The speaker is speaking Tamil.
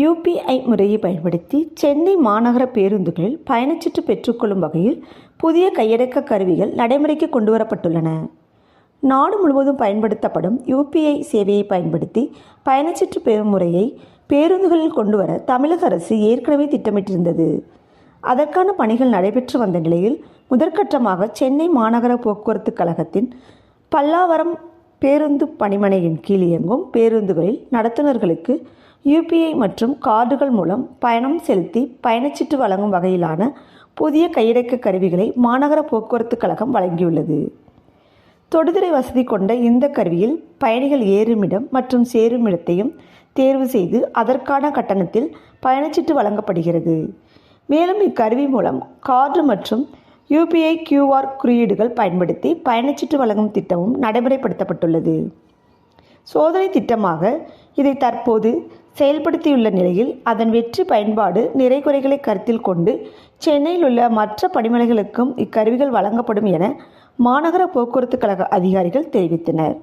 யுபிஐ முறையை பயன்படுத்தி சென்னை மாநகர பேருந்துகளில் பயணச்சீட்டு பெற்றுக்கொள்ளும் வகையில் புதிய கையடக்க கருவிகள் நடைமுறைக்கு கொண்டுவரப்பட்டுள்ளன. நாடு முழுவதும் பயன்படுத்தப்படும் யுபிஐ சேவையை பயன்படுத்தி பயணச்சீட்டு பெறும் முறையை பேருந்துகளில் கொண்டுவர தமிழக அரசு ஏற்கனவே திட்டமிட்டிருந்தது. அதற்கான பணிகள் நடைபெற்று வந்த நிலையில் முதற்கட்டமாக சென்னை மாநகர போக்குவரத்து கழகத்தின் பல்லாவரம் பேருந்து பணிமனையின் கீழ் இயங்கும் பேருந்துகளில் நடத்துனர்களுக்கு யுபிஐ மற்றும் கார்டுகள் மூலம் பயணம் செலுத்தி பயணச்சீட்டு வழங்கும் வகையிலான புதிய கையடக்க கருவிகளை மாநகர போக்குவரத்து கழகம் வழங்கியுள்ளது. தொடுதிரை வசதி கொண்ட இந்த கருவியில் பயணிகள் ஏறுமிடம் மற்றும் சேரும் இடத்தையும் தேர்வு செய்து அதற்கான கட்டணத்தில் பயணச்சீட்டு வழங்கப்படுகிறது. மேலும் இக்கருவி மூலம் கார்டு மற்றும் யூபிஐ கியூஆர் குறியீடுகள் பயன்படுத்தி பயணச்சீட்டு வழங்கும் திட்டமும் நடைமுறைப்படுத்தப்பட்டுள்ளது. சோதனை திட்டமாக இதை தற்போது செயல்படுத்தியுள்ள நிலையில் அதன் வெற்றி பயன்பாடு நிறைகுறைகளை கருத்தில் கொண்டு சென்னையில் உள்ள மற்ற பணிமனைகளுக்கும் இக்கருவிகள் வழங்கப்படும் என மாநகர போக்குவரத்து கழக அதிகாரிகள் தெரிவித்தனர்.